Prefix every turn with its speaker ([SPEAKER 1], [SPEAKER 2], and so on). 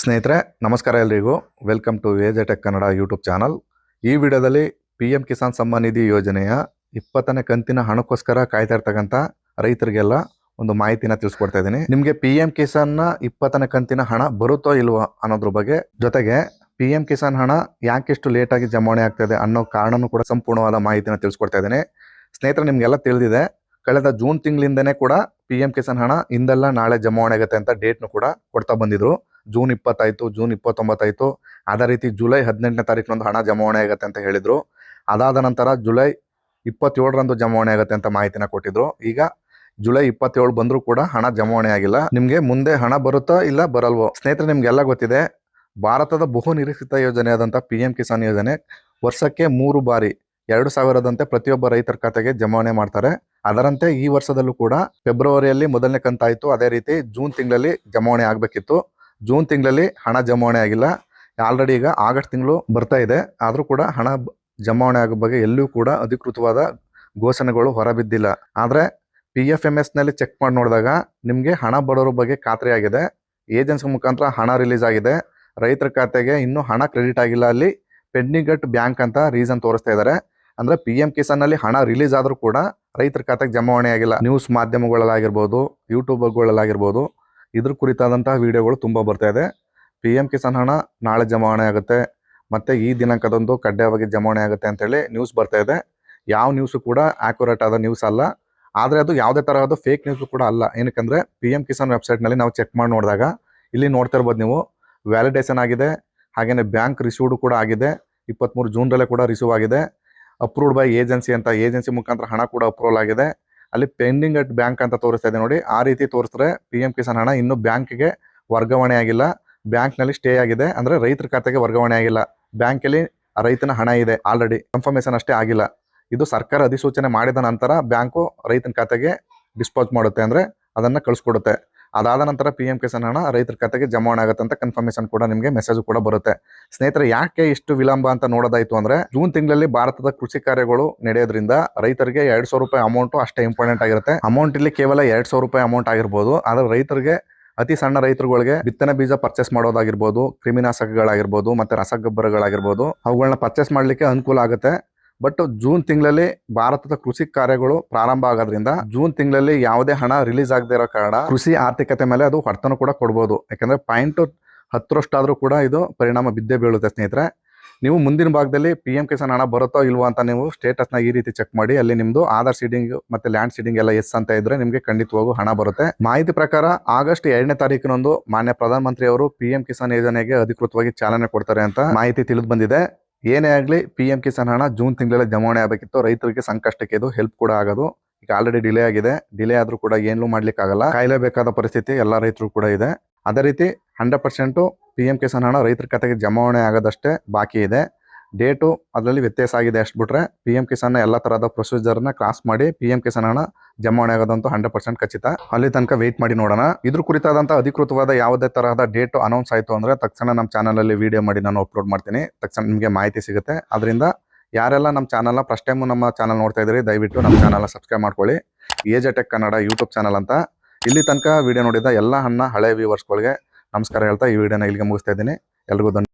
[SPEAKER 1] ಸ್ನೇಹಿತರೆ, ನಮಸ್ಕಾರ ಎಲ್ರಿಗೂ. Welcome to AJ tech Kannada YouTube channel ಈ ವಿಡಿಯೋದಲ್ಲಿ ಪಿ ಎಂ ಕಿಸಾನ್ ಸಮ್ಮಾನ್ ನಿಧಿ ಯೋಜನೆಯ ಇಪ್ಪತ್ತನೇ ಕಂತಿನ ಹಣಕ್ಕೋಸ್ಕರ ಕಾಯ್ತಾ ಇರ್ತಕ್ಕಂಥ ರೈತರಿಗೆಲ್ಲ ಒಂದು ಮಾಹಿತಿನ ತಿಳಿಸ್ಕೊಡ್ತಾ ಇದ್ದೀನಿ. ನಿಮಗೆ ಪಿ ಎಂ ಕಿಸಾನ್ನ ಇಪ್ಪತ್ತನೇ ಕಂತಿನ ಹಣ ಬರುತ್ತೋ ಇಲ್ವೋ ಅನ್ನೋದ್ರ ಬಗ್ಗೆ ಜೊತೆಗೆ ಪಿ ಎಂ ಕಿಸಾನ್ ಹಣ ಯಾಕೆಷ್ಟು ಲೇಟಾಗಿ ಜಮಾವಣೆ ಆಗ್ತದೆ ಅನ್ನೋ ಕಾರಣನೂ ಕೂಡ ಸಂಪೂರ್ಣವಾದ ಮಾಹಿತಿನ ತಿಳಿಸ್ಕೊಡ್ತಾ ಇದ್ದೀನಿ. ಸ್ನೇಹಿತರೆ, ನಿಮಗೆಲ್ಲ ತಿಳಿದಿದೆ, ಕಳೆದ ಜೂನ್ ತಿಂಗಳಿಂದನೇ ಕೂಡ ಪಿ ಎಂ ಕಿಸಾನ್ ಹಣ ಇಂದೆಲ್ಲ ನಾಳೆ ಜಮಾವಣೆ ಆಗುತ್ತೆ ಅಂತ ಡೇಟ್ನು ಕೂಡ ಕೊಡ್ತಾ ಬಂದಿದ್ರು. ಜೂನ್ ಇಪ್ಪತ್ತಾಯ್ತು, ಜೂನ್ ಇಪ್ಪತ್ತೊಂಬತ್ತಾಯಿತು. ಅದೇ ರೀತಿ ಜುಲೈ ಹದಿನೆಂಟನೇ ತಾರೀಕಿನೊಂದು ಹಣ ಜಮಾವಣೆ ಆಗುತ್ತೆ ಅಂತ ಹೇಳಿದ್ರು. ಅದಾದ ನಂತರ ಜುಲೈ ಇಪ್ಪತ್ತೇಳರಂದು ಜಮಾವಣೆ ಆಗುತ್ತೆ ಅಂತ ಮಾಹಿತಿನ ಕೊಟ್ಟಿದ್ರು. ಈಗ ಜುಲೈ ಇಪ್ಪತ್ತೇಳು ಬಂದರೂ ಕೂಡ ಹಣ ಜಮಾವಣೆ ಆಗಿಲ್ಲ. ನಿಮಗೆ ಮುಂದೆ ಹಣ ಬರುತ್ತಾ ಇಲ್ಲ ಬರಲ್ವೋ? ಸ್ನೇಹಿತರೆ, ನಿಮಗೆಲ್ಲ ಗೊತ್ತಿದೆ, ಭಾರತದ ಬಹು ನಿರೀಕ್ಷಿತ ಯೋಜನೆಯಾದಂಥ ಪಿ ಎಂ ಕಿಸಾನ್ ಯೋಜನೆ ವರ್ಷಕ್ಕೆ ಮೂರು ಬಾರಿ, ಎರಡು ಸಾವಿರದಂತೆ ಪ್ರತಿಯೊಬ್ಬ ರೈತರ ಖಾತೆಗೆ ಜಮಾವಣೆ ಮಾಡ್ತಾರೆ. ಅದರಂತೆ ಈ ವರ್ಷದಲ್ಲೂ ಕೂಡ ಫೆಬ್ರವರಿಯಲ್ಲಿ ಮೊದಲನೇ ಕಂತಾಯಿತು. ಅದೇ ರೀತಿ ಜೂನ್ ತಿಂಗಳಲ್ಲಿ ಜಮಾವಣೆ ಆಗಬೇಕಿತ್ತು. ಜೂನ್ ತಿಂಗಳಲ್ಲಿ ಹಣ ಜಮಾವಣೆ ಆಗಿಲ್ಲ. ಆಲ್ರೆಡಿ ಈಗ ಆಗಸ್ಟ್ ತಿಂಗಳು ಬರ್ತಾ ಇದೆ. ಆದರೂ ಕೂಡ ಹಣ ಜಮಾವಣೆ ಆಗೋ ಬಗ್ಗೆ ಎಲ್ಲೂ ಕೂಡ ಅಧಿಕೃತವಾದ ಘೋಷಣೆಗಳು ಹೊರಬಿದ್ದಿಲ್ಲ. ಆದರೆ ಪಿ ಎಫ್ ಎಂ ಎಸ್ನಲ್ಲಿ ಚೆಕ್ ಮಾಡಿ ನೋಡಿದಾಗ ನಿಮಗೆ ಹಣ ಬರೋರ ಬಗ್ಗೆ ಖಾತ್ರಿ ಆಗಿದೆ. ಏಜೆನ್ಸಿ ಮುಖಾಂತರ ಹಣ ರಿಲೀಸ್ ಆಗಿದೆ. ರೈತರ ಖಾತೆಗೆ ಇನ್ನೂ ಹಣ ಕ್ರೆಡಿಟ್ ಆಗಿಲ್ಲ ಅಲ್ಲಿ. ಪೆಂಡಿಂಗ್ ಬ್ಯಾಂಕ್ ಅಂತ ರೀಸನ್ ತೋರಿಸ್ತಾ ಇದ್ದಾರೆ ಅಂದ್ರೆ ಪಿ ಎಂ ಕಿಸಾನ್ನಲ್ಲಿ ಹಣ ರಿಲೀಸ್ ಆದರೂ ಕೂಡ ರೈತರ ಖಾತೆಗೆ ಜಮಾವಣೆ ಆಗಿಲ್ಲ. ನ್ಯೂಸ್ ಮಾಧ್ಯಮಗಳಲ್ಲಾಗಿರ್ಬೋದು ಯೂಟ್ಯೂಬ್ಗಳಲ್ಲಾಗಿರ್ಬೋದು ಇದ್ರ ಕುರಿತಾದಂತಹ ವಿಡಿಯೋಗಳು ತುಂಬ ಬರ್ತಾ ಇದೆ. ಪಿ ಎಂ ಕಿಸಾನ್ ಹಣ ನಾಳೆ ಜಮಾವಣೆ ಆಗುತ್ತೆ. ಮತ್ತೆ ಈ ದಿನಾಂಕದಂದು ಕಡ್ಡಾಯವಾಗಿ ಜಮಾವಣೆ ಆಗುತ್ತೆ ಅಂತೇಳಿ ನ್ಯೂಸ್ ಬರ್ತಾ ಇದೆ. ಯಾವ ನ್ಯೂಸ್ ಕೂಡ ಆಕ್ಯುರೇಟ್ ಆದ ನ್ಯೂಸ್ ಅಲ್ಲ. ಆದರೆ ಅದು ಯಾವುದೇ ತರಹದ ಫೇಕ್ ನ್ಯೂಸ್ ಕೂಡ ಅಲ್ಲ. ಏನಕ್ಕಂದ್ರೆ ಪಿ ಎಂ ಕಿಸಾನ್ ವೆಬ್ಸೈಟ್ನಲ್ಲಿ ನಾವು ಚೆಕ್ ಮಾಡಿ ನೋಡಿದಾಗ ಇಲ್ಲಿ ನೋಡ್ತಾ ಇರ್ಬೋದು ನೀವು ವ್ಯಾಲಿಡೇಷನ್ ಆಗಿದೆ. ಹಾಗೇನೆ ಬ್ಯಾಂಕ್ ರಿಸೀವ್ಡ್ ಕೂಡ ಆಗಿದೆ. ಇಪ್ಪತ್ತ್ಮೂರು ಜೂನ್ರಲ್ಲೇ ಕೂಡ ರಿಸೀವ್ ಆಗಿದೆ. ಅಪ್ರೂವ್ಡ್ ಬೈ ಏಜೆನ್ಸಿ ಅಂತ ಏಜೆನ್ಸಿ ಮುಖಾಂತರ ಹಣ ಕೂಡ ಅಪ್ರೂವಲ್ ಆಗಿದೆ. ಅಲ್ಲಿ ಪೆಂಡಿಂಗ್ ಅಟ್ ಬ್ಯಾಂಕ್ ಅಂತ ತೋರಿಸ್ತಾ ಇದೆ ನೋಡಿ. ಆ ರೀತಿ ತೋರಿಸಿದ್ರೆ ಪಿ ಎಂ ಕಿಸಾನ್ ಹಣ ಇನ್ನೂ ಬ್ಯಾಂಕ್ಗೆ ವರ್ಗಾವಣೆ ಆಗಿಲ್ಲ. ಬ್ಯಾಂಕ್ನಲ್ಲಿ ಸ್ಟೇ ಆಗಿದೆ. ಅಂದ್ರೆ ರೈತರ ಖಾತೆಗೆ ವರ್ಗಾವಣೆ ಆಗಿಲ್ಲ. ಬ್ಯಾಂಕಲ್ಲಿ ರೈತನ ಹಣ ಇದೆ ಆಲ್ರೆಡಿ ಕನ್ಫರ್ಮೇಷನ್ ಅಷ್ಟೇ ಆಗಿಲ್ಲ. ಇದು ಸರ್ಕಾರ ಅಧಿಸೂಚನೆ ಮಾಡಿದ ನಂತರ ಬ್ಯಾಂಕು ರೈತನ ಖಾತೆಗೆ ಡಿಸ್ಪೋಸ್ ಮಾಡುತ್ತೆ. ಅಂದ್ರೆ ಅದನ್ನ ಕಳಿಸ್ಕೊಡುತ್ತೆ. ಅದಾದ ನಂತರ ಪಿ ಎಂ ಕಿಸಾನ್ ಹಣ ರೈತರ ಖಾತೆಗೆ ಜಮಾವಣೆ ಆಗುತ್ತೆ ಅಂತ ಕನ್ಫರ್ಮೇಶನ್ ಕೂಡ ನಿಮಗೆ ಮೆಸೇಜ್ ಕೂಡ ಬರುತ್ತೆ. ಸ್ನೇಹಿತರೆ, ಯಾಕೆ ಇಷ್ಟು ವಿಳಂಬ ಅಂತ ನೋಡೋದಾಯ್ತು ಅಂದ್ರೆ ಜೂನ್ ತಿಂಗಳಲ್ಲಿ ಭಾರತದ ಕೃಷಿ ಕಾರ್ಯಗಳು ನಡೆಯೋದ್ರಿಂದ ರೈತರಿಗೆ ಎರಡ್ ಸಾವಿರ ರೂಪಾಯಿ ಅಮೌಂಟ್ ಅಷ್ಟೇ ಇಂಪಾರ್ಟೆಂಟ್ ಆಗಿರುತ್ತೆ. ಅಮೌಂಟ್ ಇಲ್ಲಿ ಕೇವಲ ಎರಡ್ ಸಾವಿರ ರೂಪಾಯಿ ಅಮೌಂಟ್ ಆಗಿರ್ಬೋದು. ಆದ್ರೆ ರೈತರಿಗೆ, ಅತಿ ಸಣ್ಣ ರೈತರುಗಳಿಗೆ ಬಿತ್ತನೆ ಬೀಜ ಪರ್ಚೇಸ್ ಮಾಡೋದಾಗಿರ್ಬೋದು ಕ್ರಿಮಿನಾಶಕಗಳಾಗಿರ್ಬೋದು ಮತ್ತೆ ರಸಗೊಬ್ಬರಗಳಾಗಿರ್ಬೋದು ಅವುಗಳನ್ನ ಪರ್ಚೇಸ್ ಮಾಡ್ಲಿಕ್ಕೆ ಅನುಕೂಲ ಆಗುತ್ತೆ. ಬಟ್ ಜೂನ್ ತಿಂಗಳಲ್ಲಿ ಭಾರತದ ಕೃಷಿ ಕಾರ್ಯಗಳು ಪ್ರಾರಂಭ ಆಗೋದ್ರಿಂದ ಜೂನ್ ತಿಂಗಳಲ್ಲಿ ಯಾವುದೇ ಹಣ ರಿಲೀಸ್ ಆಗದೆ ಇರೋ ಕಾರಣ ಕೃಷಿ ಆರ್ಥಿಕತೆ ಮೇಲೆ ಅದು ಹೊಡೆತನೂ ಕೂಡ ಕೊಡ್ಬೋದು. ಯಾಕಂದ್ರೆ ಪಾಯಿಂಟ್ ಹತ್ತರಷ್ಟಾದ್ರೂ ಕೂಡ ಇದು ಪರಿಣಾಮ ಬಿದ್ದೇ ಬೀಳುತ್ತೆ ಸ್ನೇಹಿತರೆ. ನೀವು ಮುಂದಿನ ಭಾಗದಲ್ಲಿ ಪಿ ಎಂ ಕಿಸಾನ್ ಹಣ ಬರುತ್ತೋ ಇಲ್ವೋ ಅಂತ ನೀವು ಸ್ಟೇಟಸ್ನ ಈ ರೀತಿ ಚೆಕ್ ಮಾಡಿ, ಅಲ್ಲಿ ನಿಮ್ದು ಆಧಾರ್ ಸೀಡಿಂಗ್ ಮತ್ತೆ ಲ್ಯಾಂಡ್ ಸೀಡಿಂಗ್ ಎಲ್ಲ ಎಸ್ ಅಂತ ಇದ್ರೆ ನಿಮಗೆ ಖಂಡಿತವಾಗೂ ಹಣ ಬರುತ್ತೆ. ಮಾಹಿತಿ ಪ್ರಕಾರ ಆಗಸ್ಟ್ ಎರಡನೇ ತಾರೀಕಿನೊಂದು ಮಾನ್ಯ ಪ್ರಧಾನಮಂತ್ರಿ ಅವರು ಪಿ ಎಂ ಕಿಸಾನ್ ಯೋಜನೆಗೆ ಅಧಿಕೃತವಾಗಿ ಚಾಲನೆ ಕೊಡ್ತಾರೆ ಅಂತ ಮಾಹಿತಿ ತಿಳಿದು ಬಂದಿದೆ. ಏನೇ ಆಗಲಿ ಪಿ ಎಂ ಕಿಸಾನ್ ಹಣ ಜೂನ್ ತಿಂಗಳಲ್ಲಿ ಜಮಾವಣೆ ಆಗಬೇಕಿತ್ತು. ರೈತರಿಗೆ ಸಂಕಷ್ಟಕ್ಕೆ ಇದು ಹೆಲ್ಪ್ ಕೂಡ ಆಗೋದು. ಈಗ ಆಲ್ರೆಡಿ ಡಿಲೇ ಆಗಿದೆ. ಡಿಲೇ ಆದರೂ ಕೂಡ ಏನು ಮಾಡ್ಲಿಕ್ಕೆ ಆಗಲ್ಲ ಕಾಯಲೇಬೇಕಾದ ಪರಿಸ್ಥಿತಿ ಎಲ್ಲ ರೈತರು ಕೂಡ ಇದೆ. ಅದೇ ರೀತಿ hundred percent P M Kisan ಹಣ ರೈತರ ಖಾತೆಗೆ ಜಮಾವಣೆ ಆಗೋದಷ್ಟೇ ಬಾಕಿ ಇದೆ. ಡೇಟು ಅದರಲ್ಲಿ ವ್ಯತ್ಯಾಸ ಆಗಿದೆ ಅಷ್ಟು ಬಿಟ್ರೆ ಪಿ ಎಂ ಕಿಸಾನ್ ಎಲ್ಲ ತರಹದ ಪ್ರೊಸೀಜರ್ನ ಕ್ರಾಸ್ ಮಾಡಿ ಪಿ ಎಂ ಕಿಸಾನ್ ಹಣ ಜಮಾವಣೆ ಆಗೋದಂತೂ ಹಂಡ್ರೆಡ್ ಪರ್ಸೆಂಟ್ ಖಚಿತ. ಅಲ್ಲಿ ತನಕ ವೆಯ್ಟ್ ಮಾಡಿ ನೋಡೋಣ. ಇದ್ರ ಕುರಿತಾದಂಥ ಅಧಿಕೃತವಾದ ಯಾವುದೇ ತರಹದ ಡೇಟ್ ಅನೌನ್ಸ್ ಆಯಿತು ಅಂದ್ರೆ ತಕ್ಷಣ ನಮ್ಮ ಚಾನಲಲ್ಲಿ ವಿಡಿಯೋ ಮಾಡಿ ನಾನು ಅಪ್ಲೋಡ್ ಮಾಡ್ತೀನಿ. ತಕ್ಷಣ ನಿಮಗೆ ಮಾಹಿತಿ ಸಿಗುತ್ತೆ. ಅದರಿಂದ ಯಾರೆಲ್ಲ ನಮ್ಮ ಚಾನಲ್ನ ಫಸ್ಟ್ ಟೈಮ್ ನಮ್ಮ ಚಾನಲ್ ನೋಡ್ತಾ ಇದ್ದೀರಿ, ದಯವಿಟ್ಟು ನಮ್ಮ ಚಾನಲ್ನ ಸಬ್ಸ್ಕ್ರೈಬ್ ಮಾಡ್ಕೊಳ್ಳಿ. AJ tech Kannada YouTube channel ಅಂತ. ಇಲ್ಲಿ ತನಕ ವಿಡಿಯೋ ನೋಡಿದ ಎಲ್ಲ ಹಣ್ಣ ಹಳೆ ವ್ಯೂವರ್ಸ್ಗಳಿಗೆ ನಮಸ್ಕಾರ ಹೇಳ್ತಾ ಈ ವಿಡಿಯೋನ ಇಲ್ಲಿಗೆ ಮುಗಿಸ್ತಾ ಇದ್ದೀನಿ. ಎಲ್ರಿಗೂ ಧನ್ಯ